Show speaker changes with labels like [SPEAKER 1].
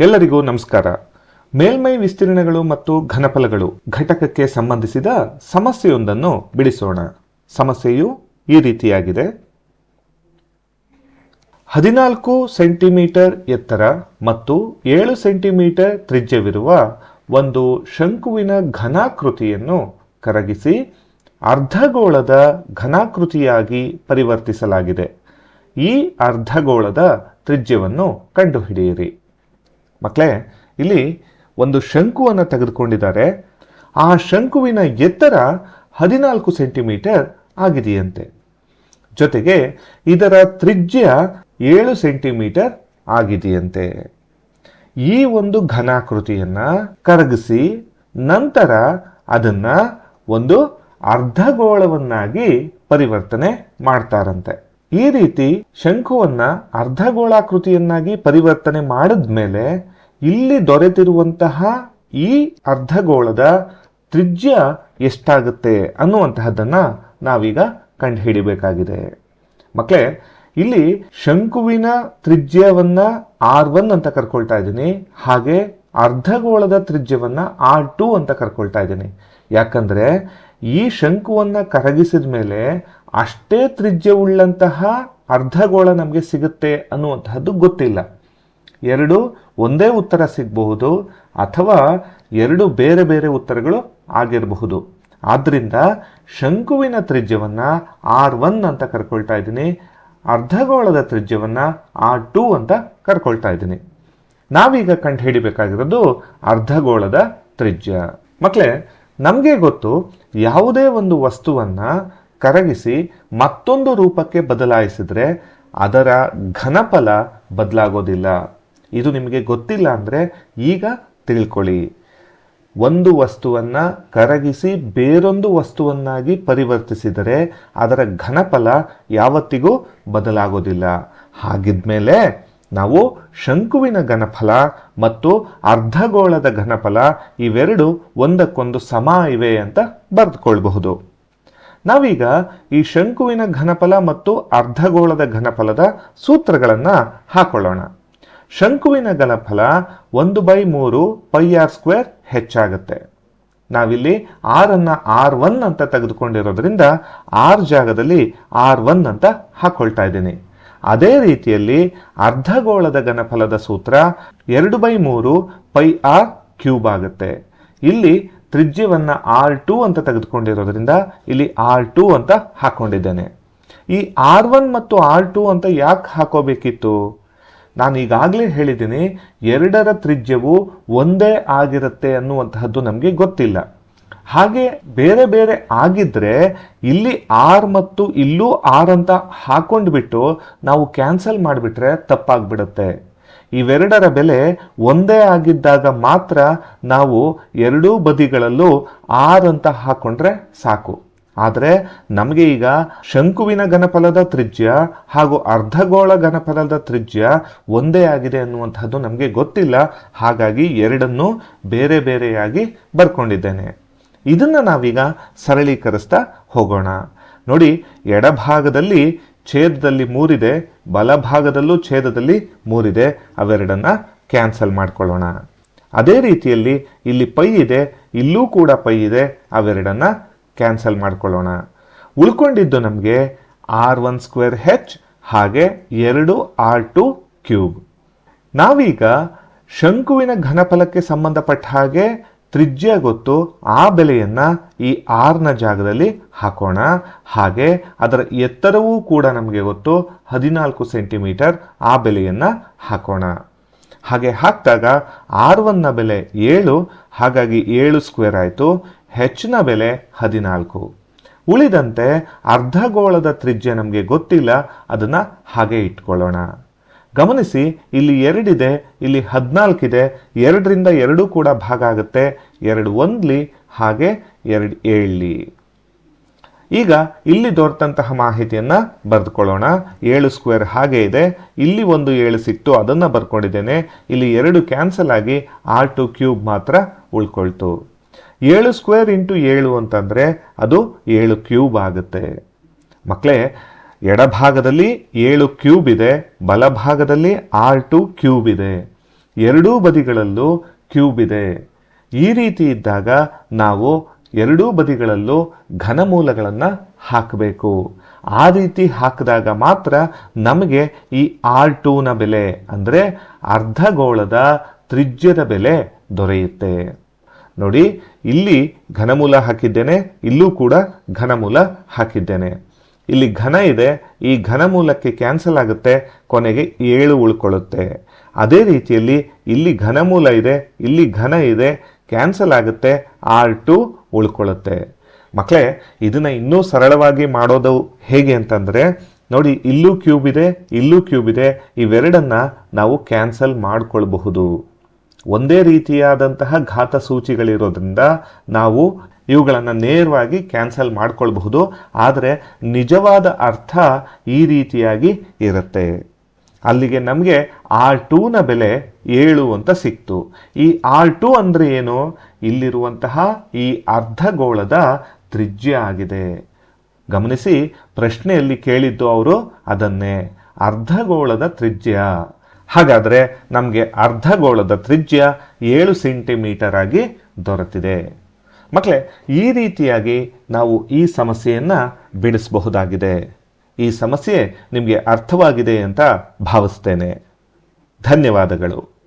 [SPEAKER 1] ಎಲ್ಲರಿಗೂ ನಮಸ್ಕಾರ. ಮೇಲ್ಮೈ ವಿಸ್ತೀರ್ಣಗಳು ಮತ್ತು ಘನಫಲಗಳು ಘಟಕಕ್ಕೆ ಸಂಬಂಧಿಸಿದ ಸಮಸ್ಯೆಯೊಂದನ್ನು ಬಿಡಿಸೋಣ. ಸಮಸ್ಯೆಯು ಈ ರೀತಿಯಾಗಿದೆ. ಹದಿನಾಲ್ಕು ಸೆಂಟಿಮೀಟರ್ ಎತ್ತರ ಮತ್ತು ಏಳು ಸೆಂಟಿಮೀಟರ್ ತ್ರಿಜ್ಯವಿರುವ ಒಂದು ಶಂಕುವಿನ ಘನಾಕೃತಿಯನ್ನು ಕರಗಿಸಿ ಅರ್ಧಗೋಳದ ಘನಾಕೃತಿಯಾಗಿ ಪರಿವರ್ತಿಸಲಾಗಿದೆ. ಈ ಅರ್ಧಗೋಳದ ತ್ರಿಜ್ಯವನ್ನು ಕಂಡುಹಿಡಿಯಿರಿ. ಮಕ್ಕಳೇ ಇಲ್ಲಿ ಒಂದು ಶಂಕುವನ್ನು ತೆಗೆದುಕೊಂಡಿದ್ದಾರೆ. ಆ ಶಂಕುವಿನ ಎತ್ತರ ಹದಿನಾಲ್ಕು ಸೆಂಟಿಮೀಟರ್ ಆಗಿದೆಯಂತೆ. ಜೊತೆಗೆ ಇದರ ತ್ರಿಜ್ಯ ಏಳು ಸೆಂಟಿಮೀಟರ್ ಆಗಿದೆಯಂತೆ. ಈ ಒಂದು ಘನಾಕೃತಿಯನ್ನ ಕರಗಿಸಿ ನಂತರ ಅದನ್ನ ಒಂದು ಅರ್ಧಗೋಳವನ್ನಾಗಿ ಪರಿವರ್ತನೆ ಮಾಡ್ತಾರಂತೆ. ಈ ರೀತಿ ಶಂಕುವನ್ನ ಅರ್ಧಗೋಳಾಕೃತಿಯನ್ನಾಗಿ ಪರಿವರ್ತನೆ ಮಾಡಿದ್ಮೇಲೆ ಇಲ್ಲಿ ದೊರೆತಿರುವಂತಹ ಈ ಅರ್ಧಗೋಳದ ತ್ರಿಜ್ಯ ಎಷ್ಟಾಗುತ್ತೆ ಅನ್ನುವಂತಹದ್ದನ್ನ ನಾವೀಗ ಕಂಡುಹಿಡಿಬೇಕಾಗಿದೆ. ಮಕ್ಕಳೇ ಇಲ್ಲಿ ಶಂಕುವಿನ ತ್ರಿಜ್ಯವನ್ನ ಆರ್ ಒನ್ ಅಂತ ಕರ್ಕೊಳ್ತಾ ಇದ್ದೀನಿ, ಹಾಗೆ ಅರ್ಧಗೋಳದ ತ್ರಿಜ್ಯವನ್ನ ಆರ್ ಟು ಅಂತ ಕರ್ಕೊಳ್ತಾ ಇದ್ದೀನಿ. ಯಾಕಂದ್ರೆ ಈ ಶಂಕುವನ್ನ ಕರಗಿಸಿದ ಮೇಲೆ ಅಷ್ಟೇ ತ್ರಿಜ್ಯವುಳ್ಳಂತಹ ಅರ್ಧಗೋಳ ನಮಗೆ ಸಿಗುತ್ತೆ ಅನ್ನುವಂತಹದ್ದು ಗೊತ್ತಿಲ್ಲ. ಎರಡು ಒಂದೇ ಉತ್ತರ ಸಿಗಬಹುದು ಅಥವಾ ಎರಡು ಬೇರೆ ಬೇರೆ ಉತ್ತರಗಳು ಆಗಿರಬಹುದು. ಆದ್ದರಿಂದ ಶಂಕುವಿನ ತ್ರಿಜ್ಯವನ್ನ ಆರ್ ಒನ್ ಅಂತ ಕರ್ಕೊಳ್ತಾ ಇದ್ದೀನಿ, ಅರ್ಧಗೋಳದ ತ್ರಿಜ್ಯವನ್ನ ಆರ್ ಟು ಅಂತ ಕರ್ಕೊಳ್ತಾ ಇದ್ದೀನಿ. ನಾವೀಗ ಕಂಡು ಹಿಡಿಬೇಕಾಗಿರೋದು ಅರ್ಧಗೋಳದ ತ್ರಿಜ್ಯ. ಮಕ್ಕಳೇ ನಮಗೆ ಗೊತ್ತು ಯಾವುದೇ ಒಂದು ವಸ್ತುವನ್ನ ಕರಗಿಸಿ ಮತ್ತೊಂದು ರೂಪಕ್ಕೆ ಬದಲಾಯಿಸಿದ್ರೆ ಅದರ ಘನಫಲ ಬದಲಾಗೋದಿಲ್ಲ. ಇದು ನಿಮಗೆ ಗೊತ್ತಿಲ್ಲ ಅಂದರೆ ಈಗ ತಿಳ್ಕೊಳ್ಳಿ. ಒಂದು ವಸ್ತುವನ್ನ ಕರಗಿಸಿ ಬೇರೊಂದು ವಸ್ತುವನ್ನಾಗಿ ಪರಿವರ್ತಿಸಿದರೆ ಅದರ ಘನಫಲ ಯಾವತ್ತಿಗೂ ಬದಲಾಗೋದಿಲ್ಲ. ಹಾಗಿದ್ಮೇಲೆ ನಾವು ಶಂಕುವಿನ ಘನಫಲ ಮತ್ತು ಅರ್ಧಗೋಳದ ಘನಫಲ ಇವೆರಡು ಒಂದಕ್ಕೊಂದು ಸಮ ಇವೆ ಅಂತ ಬರೆದುಕೊಳ್ಬಹುದು. ನಾವೀಗ ಈ ಶಂಕುವಿನ ಘನಫಲ ಮತ್ತು ಅರ್ಧಗೋಳದ ಘನಫಲದ ಸೂತ್ರಗಳನ್ನು ಹಾಕೊಳ್ಳೋಣ. ಶಂಕುವಿನ ಘನಫಲ ಒಂದು ಬೈ ಮೂರು ಪೈ ಆರ್ ಸ್ಕ್ವೇರ್ ಹೆಚ್ಚಾಗುತ್ತೆ. ನಾವಿಲ್ಲಿ ಆರ್ ಅನ್ನ ಆರ್ ಒನ್ ಅಂತ ತೆಗೆದುಕೊಂಡಿರೋದ್ರಿಂದ ಆರ್ ಜಾಗದಲ್ಲಿ ಆರ್ ಒನ್ ಅಂತ ಹಾಕೊಳ್ತಾ ಇದ್ದೀನಿ. ಅದೇ ರೀತಿಯಲ್ಲಿ ಅರ್ಧಗೋಳದ ಘನಫಲದ ಸೂತ್ರ ಎರಡು ಬೈ ಮೂರು ಪೈ ಆರ್ ಕ್ಯೂಬ್ ಆಗುತ್ತೆ. ಇಲ್ಲಿ ತ್ರಿಜ್ಯವನ್ನ ಆರ್ ಟು ಅಂತ ತೆಗೆದುಕೊಂಡಿರೋದ್ರಿಂದ ಇಲ್ಲಿ ಆರ್ ಟು ಅಂತ ಹಾಕೊಂಡಿದ್ದೇನೆ. ಈ ಆರ್ ಒನ್ ಮತ್ತು ಆರ್ ಟು ಅಂತ ಯಾಕೆ ಹಾಕೋಬೇಕಿತ್ತು? ನಾನು ಈಗಾಗಲೇ ಹೇಳಿದ್ದೀನಿ, ಎರಡರ ತ್ರಿಜ್ಯವು ಒಂದೇ ಆಗಿರುತ್ತೆ ಅನ್ನುವಂತಹದ್ದು ನಮಗೆ ಗೊತ್ತಿಲ್ಲ. ಹಾಗೆ ಬೇರೆ ಬೇರೆ ಆಗಿದ್ರೆ ಇಲ್ಲಿ ಆರ್ ಮತ್ತು ಇಲ್ಲೂ ಆರ್ ಅಂತ ಹಾಕೊಂಡ್ಬಿಟ್ಟು ನಾವು ಕ್ಯಾನ್ಸಲ್ ಮಾಡಿಬಿಟ್ರೆ ತಪ್ಪಾಗ್ಬಿಡುತ್ತೆ. ಇವೆರಡರ ಬೆಲೆ ಒಂದೇ ಆಗಿದ್ದಾಗ ಮಾತ್ರ ನಾವು ಎರಡೂ ಬದಿಗಳಲ್ಲೂ ಆರ್ ಅಂತ ಹಾಕೊಂಡ್ರೆ ಸಾಕು. ಆದರೆ ನಮಗೆ ಈಗ ಶಂಕುವಿನ ಘನಫಲದ ತ್ರಿಜ್ಯ ಹಾಗೂ ಅರ್ಧಗೋಳ ಘನಫಲದ ತ್ರಿಜ್ಯ ಒಂದೇ ಆಗಿದೆ ಅನ್ನುವಂಥದ್ದು ನಮಗೆ ಗೊತ್ತಿಲ್ಲ. ಹಾಗಾಗಿ ಎರಡನ್ನು ಬೇರೆ ಬೇರೆಯಾಗಿ ಬರ್ಕೊಂಡಿದ್ದೇನೆ. ಇದನ್ನು ನಾವೀಗ ಸರಳೀಕರಿಸ್ತಾ ಹೋಗೋಣ. ನೋಡಿ, ಎಡಭಾಗದಲ್ಲಿ ಛೇದದಲ್ಲಿ ಮೂರಿದೆ, ಬಲಭಾಗದಲ್ಲೂ ಛೇದದಲ್ಲಿ ಮೂರಿದೆ, ಅವೆರಡನ್ನ ಕ್ಯಾನ್ಸಲ್ ಮಾಡ್ಕೊಳ್ಳೋಣ. ಅದೇ ರೀತಿಯಲ್ಲಿ ಇಲ್ಲಿ ಪೈ ಇದೆ, ಇಲ್ಲೂ ಕೂಡ ಪೈ ಇದೆ, ಅವೆರಡನ್ನ ಕ್ಯಾನ್ಸಲ್ ಮಾಡ್ಕೊಳ್ಳೋಣ. ಉಳ್ಕೊಂಡಿದ್ದು ನಮಗೆ ಆರ್ ಒನ್ ಸ್ಕ್ವೇರ್ ಹೆಚ್ ಹಾಗೆ ಎರಡು ಆರ್ ಟು ಕ್ಯೂಬ್. ನಾವೀಗ ಶಂಕುವಿನ ಘನಫಲಕ್ಕೆ ಸಂಬಂಧಪಟ್ಟ ಹಾಗೆ ತ್ರಿಜ್ಯ ಗೊತ್ತು ಆ ಬೆಲೆಯನ್ನ ಈ ಆರ್ನ ಜಾಗದಲ್ಲಿ ಹಾಕೋಣ. ಹಾಗೆ ಅದರ ಎತ್ತರವೂ ಕೂಡ ನಮಗೆ ಗೊತ್ತು. ಹದಿನಾಲ್ಕು ಸೆಂಟಿಮೀಟರ್ ಆ ಬೆಲೆಯನ್ನ ಹಾಕೋಣ. ಹಾಗೆ ಹಾಕಿದಾಗ ಆರ್ ಒನ್ನ ಬೆಲೆ ಏಳು, ಹಾಗಾಗಿ ಏಳು ಸ್ಕ್ವೇರ್ ಆಯಿತು. ಹೆಚ್ಚಿನ ಬೆಲೆ ಹದಿನಾಲ್ಕು. ಉಳಿದಂತೆ ಅರ್ಧಗೋಳದ ತ್ರಿಜ್ಯ ನಮಗೆ ಗೊತ್ತಿಲ್ಲ. ಅದನ್ನ ಹಾಗೆ ಇಟ್ಕೊಳ್ಳೋಣ. ಗಮನಿಸಿ, ಇಲ್ಲಿ ಎರಡಿದೆ, ಇಲ್ಲಿ ಹದಿನಾಲ್ಕಿದೆ, ಎರಡರಿಂದ ಎರಡು ಕೂಡ ಭಾಗ ಆಗುತ್ತೆ. ಎರಡು ಒಂದ್ಲಿ, ಹಾಗೆ ಎರಡು ಏಳ್ಲಿ. ಈಗ ಇಲ್ಲಿ ದೊರೆತಂತಹ ಮಾಹಿತಿಯನ್ನು ಬರೆದುಕೊಳ್ಳೋಣ. ಏಳು ಸ್ಕ್ವೇರ್ ಹಾಗೆ ಇದೆ. ಇಲ್ಲಿ ಒಂದು ಏಳು ಸಿಕ್ತು, ಅದನ್ನು ಬರ್ಕೊಂಡಿದ್ದೇನೆ. ಇಲ್ಲಿ ಎರಡು ಕ್ಯಾನ್ಸಲ್ ಆಗಿ ಆರ್ ಟು ಕ್ಯೂಬ್ ಮಾತ್ರ ಉಳ್ಕೊಳ್ತು. ಏಳು ಸ್ಕ್ವೇರ್ ಇಂಟು ಏಳು ಅಂತಂದರೆ ಅದು ಏಳು ಕ್ಯೂಬ್ ಆಗುತ್ತೆ. ಮಕ್ಕಳೇ ಎಡಭಾಗದಲ್ಲಿ ಏಳು ಕ್ಯೂಬ್ ಇದೆ, ಬಲಭಾಗದಲ್ಲಿ ಆರ್ ಟು ಕ್ಯೂಬ್ ಇದೆ. ಎರಡೂ ಬದಿಗಳಲ್ಲೂ ಕ್ಯೂಬ್ ಇದೆ. ಈ ರೀತಿ ಇದ್ದಾಗ ನಾವು ಎರಡೂ ಬದಿಗಳಲ್ಲೂ ಘನಮೂಲಗಳನ್ನು ಹಾಕಬೇಕು. ಆ ರೀತಿ ಹಾಕಿದಾಗ ಮಾತ್ರ ನಮಗೆ ಈ ಆರ್ ಟೂನ ಬೆಲೆ, ಅಂದರೆ ಅರ್ಧಗೋಳದ ತ್ರಿಜ್ಯದ ಬೆಲೆ ದೊರೆಯುತ್ತೆ. ನೋಡಿ, ಇಲ್ಲಿ ಘನಮೂಲ ಹಾಕಿದ್ದೇನೆ, ಇಲ್ಲೂ ಕೂಡ ಘನಮೂಲ ಹಾಕಿದ್ದೇನೆ. ಇಲ್ಲಿ ಘನ ಇದೆ, ಈ ಘನ ಮೂಲಕ್ಕೆ ಕ್ಯಾನ್ಸಲ್ ಆಗುತ್ತೆ, ಕೊನೆಗೆ ಏಳು ಉಳ್ಕೊಳ್ಳುತ್ತೆ. ಅದೇ ರೀತಿಯಲ್ಲಿ ಇಲ್ಲಿ ಘನಮೂಲ ಇದೆ, ಇಲ್ಲಿ ಘನ ಇದೆ ಕ್ಯಾನ್ಸಲ್ ಆಗುತ್ತೆ, ಆರ್ ಟು ಉಳ್ಕೊಳ್ಳುತ್ತೆ. ಮಕ್ಕಳೇ ಇದನ್ನು ಇನ್ನೂ ಸರಳವಾಗಿ ಮಾಡೋದು ಹೇಗೆ ಅಂತಂದರೆ, ನೋಡಿ, ಇಲ್ಲೂ ಕ್ಯೂಬ್ ಇದೆ, ಇಲ್ಲೂ ಕ್ಯೂಬ್ ಇದೆ, ಇವೆರಡನ್ನು ನಾವು ಕ್ಯಾನ್ಸಲ್ ಮಾಡಿಕೊಳ್ಬಹುದು. ಒಂದೇ ರೀತಿಯಾದಂತಹ ಘಾತ ಸೂಚಿಗಳಿರೋದ್ರಿಂದ ನಾವು ಇವುಗಳನ್ನು ನೇರವಾಗಿ ಕ್ಯಾನ್ಸಲ್ ಮಾಡ್ಕೊಳ್ಬಹುದು. ಆದರೆ ನಿಜವಾದ ಅರ್ಥ ಈ ರೀತಿಯಾಗಿ ಇರುತ್ತೆ. ಅಲ್ಲಿಗೆ ನಮಗೆ ಆರ್ ಟೂನ ಬೆಲೆ ಏಳು ಅಂತ ಸಿಕ್ತು. ಈ ಆರ್ ಟು ಅಂದರೆ ಏನು? ಇಲ್ಲಿರುವಂತಹ ಈ ಅರ್ಧಗೋಳದ ತ್ರಿಜ್ಯ ಆಗಿದೆ. ಗಮನಿಸಿ, ಪ್ರಶ್ನೆಯಲ್ಲಿ ಕೇಳಿದ್ದು ಅವರು ಅದನ್ನೇ, ಅರ್ಧಗೋಳದ ತ್ರಿಜ್ಯ. ಹಾಗಾದರೆ ನಮಗೆ ಅರ್ಧಗೋಳದ ತ್ರಿಜ್ಯ ಏಳು ಸೆಂಟಿಮೀಟರ್ ಆಗಿ ದೊರೆತಿದೆ. ಮಕ್ಕಳೇ ಈ ರೀತಿಯಾಗಿ ನಾವು ಈ ಸಮಸ್ಯೆಯನ್ನು ಬಿಡಿಸಬಹುದಾಗಿದೆ ಈ ಸಮಸ್ಯೆ ನಿಮಗೆ ಅರ್ಥವಾಗಿದೆ ಅಂತ ಭಾವಿಸ್ತೇನೆ. ಧನ್ಯವಾದಗಳು.